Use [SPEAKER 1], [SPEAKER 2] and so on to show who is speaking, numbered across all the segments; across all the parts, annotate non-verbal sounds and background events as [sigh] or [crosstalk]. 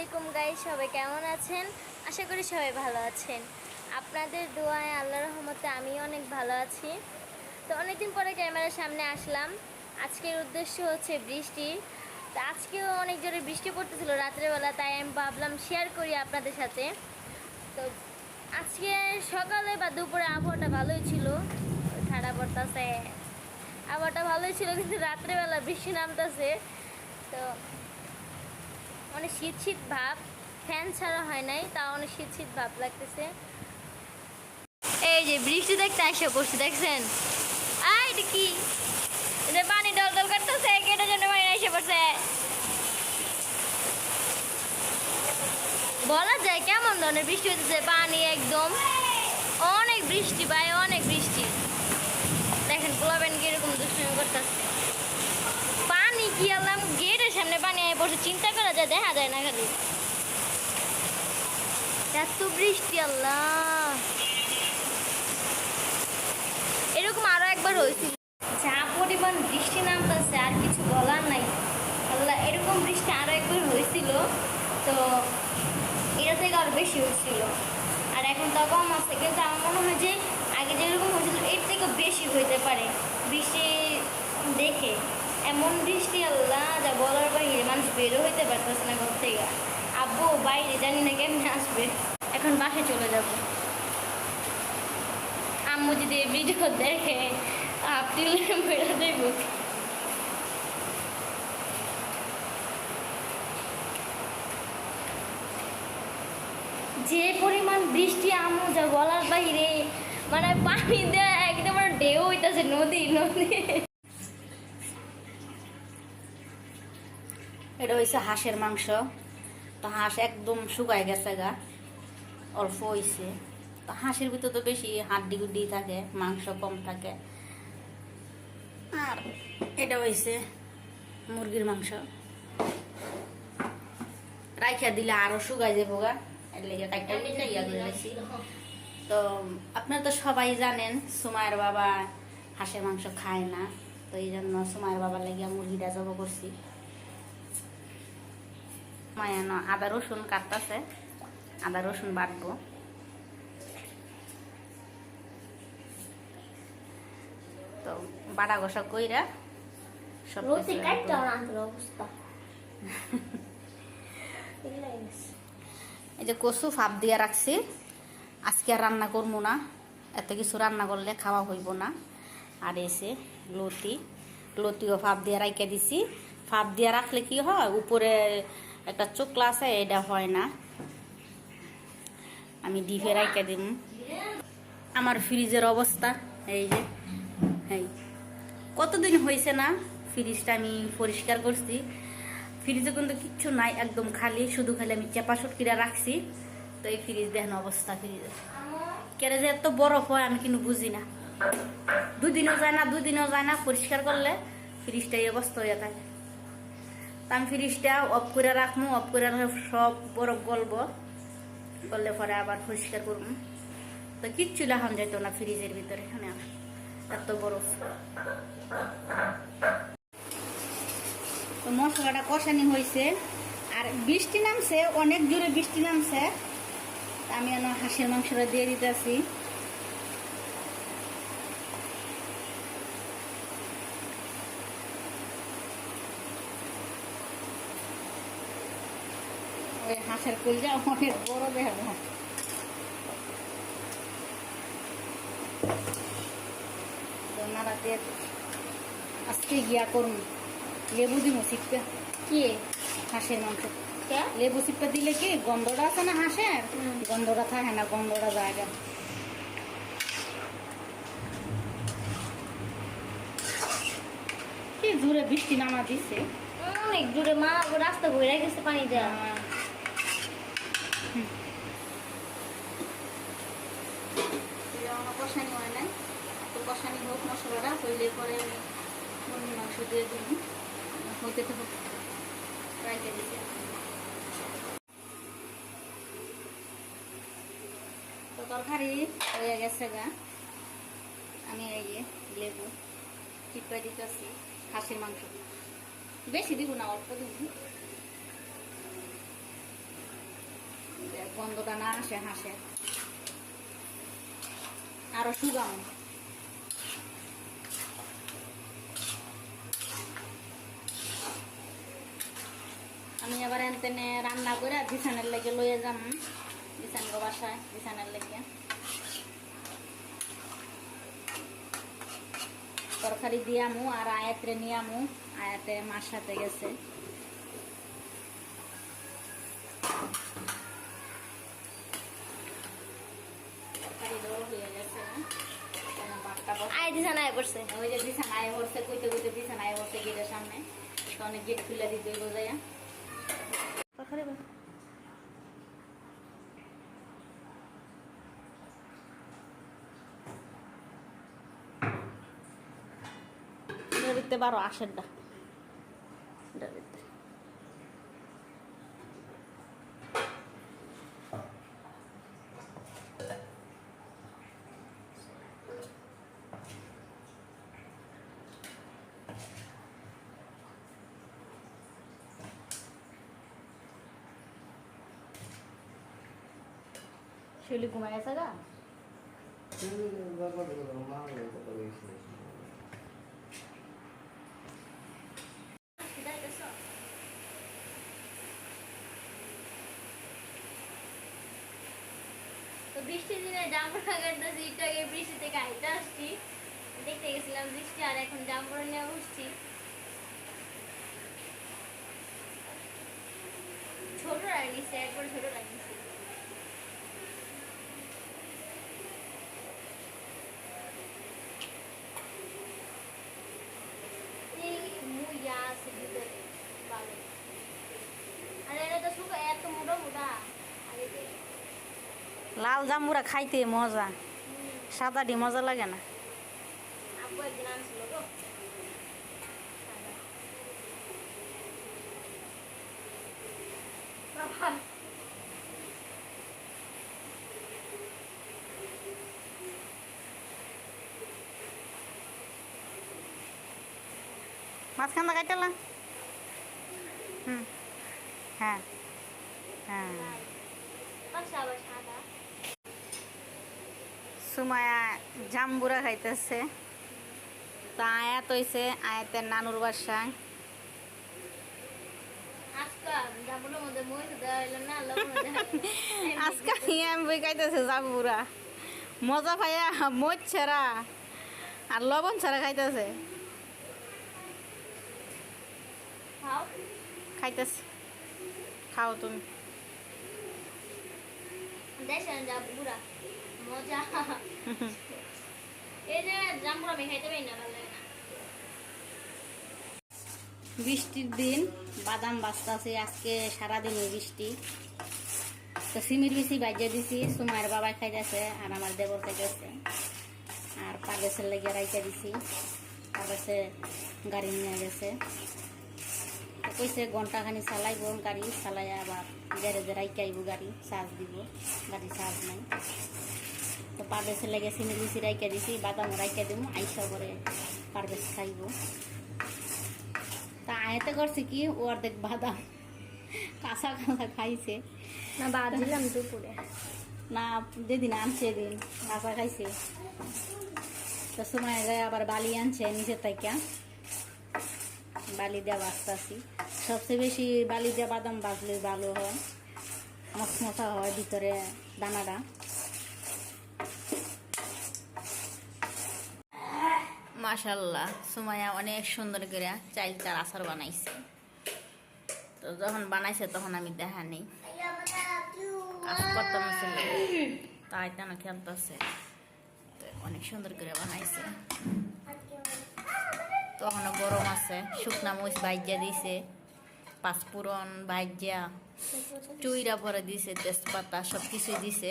[SPEAKER 1] আলাইকুম গাই সবাই কেমন আছেন? আশা করি সবাই ভালো আছেন। আপনাদের দোয়ায় আল্লাহ রহমতে আমি অনেক ভালো আছি। তো অনেকদিন পরে ক্যামেরার সামনে আসলাম। আজকের উদ্দেশ্য হচ্ছে বৃষ্টি। তো আজকেও অনেক জোরে বৃষ্টি পড়তেছিল রাত্রেবেলা তাই আমি ভাবলাম শেয়ার করি আপনাদের সাথে। তো আজকে সকালে বা দুপুরে আবহাওয়াটা ভালোই ছিল। ঠান্ডা পড়তেছে। আবহাওয়াটা ভালোই ছিল, কিন্তু রাত্রেবেলা বৃষ্টি নামতেছে। তো অনেক শীত শীত ভাব, ফ্যান ছাড়া হয় নাই তা অনেক শীত শীত ভাব লাগতেছে। এই যে বৃষ্টি দেখতে আসে পড়ছি দেখছেন? কি? পানি ডল ডল করতেছে, কেটে জন্য পানি এসে পড়ছে। বলা যায় কেমন ধরনের বৃষ্টি হতেছে পানি একদম, অনেক বৃষ্টি ভাই, অনেক বৃষ্টি। দেখেন পোলাবেন কীরকম দুষ্টুমি করতেছে। পানি কি আলাম গেটের সামনে আয় পড়ছে চিন্তা করা যায়, দেখা যায় না খালি। এত বৃষ্টি, আল্লাহ। এরকম আরও একবার হয়েছিল যা পরিমাণ বৃষ্টি নামতেছে, আর কিছু বলার নাই। আল্লাহ, এরকম বৃষ্টি আরও একবার হয়েছিল, তো এটা থেকে আরও বেশি হয়েছিল। আর এখন তো কম আছে, কিন্তু আমার মনে হয় যে আগে যেরকম হয়েছিল, এর থেকে বেশি হইতে পারে। বৃষ্টি দেখে। এমন বৃষ্টি আল্লাহ যা বলার বাইরে মানুষ বেরো হইতে পারতেছে না ঘর থেকে। আব্বু, বাইরে জানি না কেমনে আসবে। এখন বাসে চলে যাব। আম্মু যদি ভিডিও দেখে, আপনি বেরো দেব। যে পরিমাণ বৃষ্টি আম্মু যা বলার বাইরে মানে পানি দেয় একদম ঢেউ হইতাছে, নদী নদী।
[SPEAKER 2] এটা হয়েছে হাঁসের মাংস। তো হাঁস একদম শুকায় গেছে গা অল্প হয়েছে তো হাঁসের ভিতর তো বেশি হাড্ডি গুড্ডি থাকে মাংস কম থাকে। আর এটা হয়েছে মুরগির মাংস। রাইখা দিলে আরও শুকায় যাব গা এর লেগে কাইটা ইয়া তো আপনারা তো সবাই জানেন সুমায়ের বাবা হাঁসের মাংস খায় না। তো এই জন্য সুমায়ের বাবার লেগে মুরগিটা জব করছি। মায়ানো আদা রসুন কাটতেছে। আদা রসুন বাটবো। তো বাটা ঘষা কইরা সব এই যে কচু ফাপ দিয়ে রাখছি। আজকে আর রান্না করব না। এত কিছু রান্না করলে খাওয়া হইব না। আর এসে লতি লতিও ফাপ দিয়ে রাখে দিছি। ফাপ দিয়ে রাখলে কি হয় উপরে একটা চোকলা আছে এটা হয় না। আমি ডিপে রাখে দিম। আমার ফ্রিজের অবস্থা, এই যে, এই। কতদিন হয়েছে না ফ্রিজটা আমি পরিষ্কার করছি? ফ্রিজে কিন্তু কিচ্ছু নাই, একদম খালি, শুধু খালি আমি চেপা সুটকিরা রাখছি। তো এই ফ্রিজ দেখেন অবস্থা ফ্রিজের। কেড়ে যে এত বরফ হয় আমি কিন্তু বুঝি না। দুদিনও যায় না দুদিনও যায় না পরিষ্কার করলে ফ্রিজটা এই অবস্থা হয়ে থাকে। আমি ফ্রিজটা অফ করে রাখব অফ করে রাখলে সব বরফ গলবো। গললে পরে আবার পরিষ্কার করব তো কিচ্ছু লাগান যেত না ফ্রিজের ভিতরে এখানে এত বরফ। তো মশলাটা কষানি হয়েছে আর বৃষ্টি নামছে, অনেক জোরে বৃষ্টি নামছে। আমি এখন হাঁসের মাংসটা দিয়ে দিতেছি। ওই হাঁসের কুলজা অনেক বড় দেখো তো নাড়াতে আজকে গিয়া করুন লেবু দিব চিপটা
[SPEAKER 1] কি?
[SPEAKER 2] হাঁসের মাংস। লেবু চিপটা দিলে কি গন্ধটা আছে না হাঁসের? গন্ধটা থাকে না গন্ধটা জায়গা কি জোরে বৃষ্টি নামা দিচ্ছে
[SPEAKER 1] অনেক দূরে মা রাস্তা বইরা গেছে পানি দেওয়া।
[SPEAKER 2] এটা কষানি হয় নাই। তো হোক মশলাটা মাংস দিয়ে দিন তো হোক তরকারি হয়ে গেছে গা। আমি লেবু টিপা দিতেছি হাঁসের মাংস। বেশি দিব না, অল্প দিব। গন্ধটা না আসে, হাসে। আরও সুগাম। আমি আবার এনতেনে রান্না করে বিছানের লেগে লইয়ে যাম। বিছান বাসায়, বিছানের লেগে। তরকারি দিয়ামু আর আয়াতরে নিয়ামু। আয়াতে মার সাথে গেছে তরকারি দেওয়া হয়ে গেছে এখন ভাতটা বসাবো।
[SPEAKER 1] আয় পড়ছে।
[SPEAKER 2] ওই যে বিছানায় বসছে কইতে কইতে বিছানায় বসছে গেটের সামনে। তো অনেক গেট খুলে দিতে বোঝাইয়া দিতে পারো আসের ডা শিউলি ঘুমাই আছে গা।
[SPEAKER 1] বৃষ্টির দিনে জাম্বুরা কাটতেছি একটু আগে বৃষ্টি থেকে হাইতে আসছি। দেখতে গেছিলাম বৃষ্টি, আর এখন জাম্বুরা নিয়ে উঠছি ছোট লাগিয়েছে একবার ছোট লাগিয়েছে এই মুইয়া আছে ভিতরে ভালো আর এটা তো শুকা এত মোটা মোটা আর এটা
[SPEAKER 2] লাল জামুরা খাইতে মজা। সাদাটি মজা লাগে না। মাঝখানটা কাটালা হুম। হ্যাঁ। হ্যাঁ। সুমায়া জাম্বুরা খাইতেছে। তো আয়াত হইছে আয়াতের নানুর বাসায়
[SPEAKER 1] আজকা [laughs]
[SPEAKER 2] আমি বই খাইতেছে জাম্বুরা। মজা পাইয়া মজ ছাড়া আর লবণ ছাড়া খাইতেছে।
[SPEAKER 1] খাও।
[SPEAKER 2] খাইতেছে। খাও তুমি। [laughs] বৃষ্টির দিন বাদাম বাঁচতেছে আজকে সারাদিন ওই বৃষ্টি। তো সিমির বিচি বাজিয়ে দিছি সুমায়ের বাবাই খাইতেছে আর আমার দেবর খাইতেছে। আর পাগেসের লেগে রাইতে দিছি পাগেসে গাড়ি নিয়ে গেছে। তো কইছে ঘন্টাখানি চালাইব গাড়ি চালাই আবার গ্যারেজে রাইতে আইব গাড়ি চার্জ দিব। গাড়ি চার্জ নাই। তো পারভেজের লেগে সিমির বিচি রাইকে দিছি বাদাম রাইকে দিব আইসা করে পারভেজ খাইব। তা আয়তে করছে কি ও অর্ধেক বাদাম। কাঁচা কাঁচা খাইছে।
[SPEAKER 1] না বাদ দিলাম দুপুরে
[SPEAKER 2] না যেদিন আনছে দিন কাঁচা খাইছে। তো সময় যায় আবার বালি আনছে নিচে থেকে বালি দেওয়া বাঁচতাছি। সবচেয়ে বেশি বালি দেওয়া বাদাম বাজলে ভালো হয়। মশমশা হয় ভিতরে দানাটা। মাশাল্লাহ সুমায়া অনেক সুন্দর করে চাইল চার আচার বানাইছে। তো যখন বানাইছে তখন আমি দেখা নেই। তাই তেন খেলতেছে। অনেক সুন্দর করে বানাইছে। তখনও গরম আছে, শুকনা মরিচ ভাজ্যা দিছে পাঁচপুরন ভাজ্যা চুইরা পরে দিছে, তেজপাতা সব কিছুই দিছে।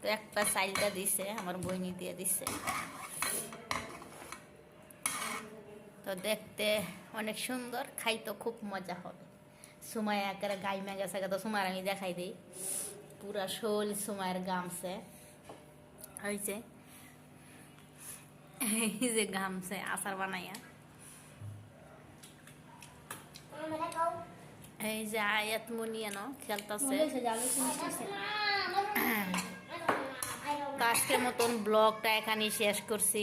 [SPEAKER 2] তো একটা চাইলটা দিছে, আমার বইনি দিয়ে দিছে। তো দেখতে অনেক সুন্দর, খাইতে খুব মজা হবে। সময় একেবারে গাই মেগে গেছে তো সময় আমি দেখাই দিই। পুরা শোল সুমায়ের গামছে। হয়েছে এই যে গামছে, আচার বানাইয়া। এই যে আয়াত মুনিয়ানো খেলতেছে। আজকের মতন ব্লগটা এখানেই শেষ করছি।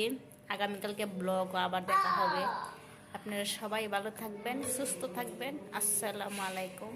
[SPEAKER 2] আগামীকালকে ব্লগ আবার দেখা হবে। আপনারা সবাই ভালো থাকবেন সুস্থ থাকবেন। আসসালামু আলাইকুম।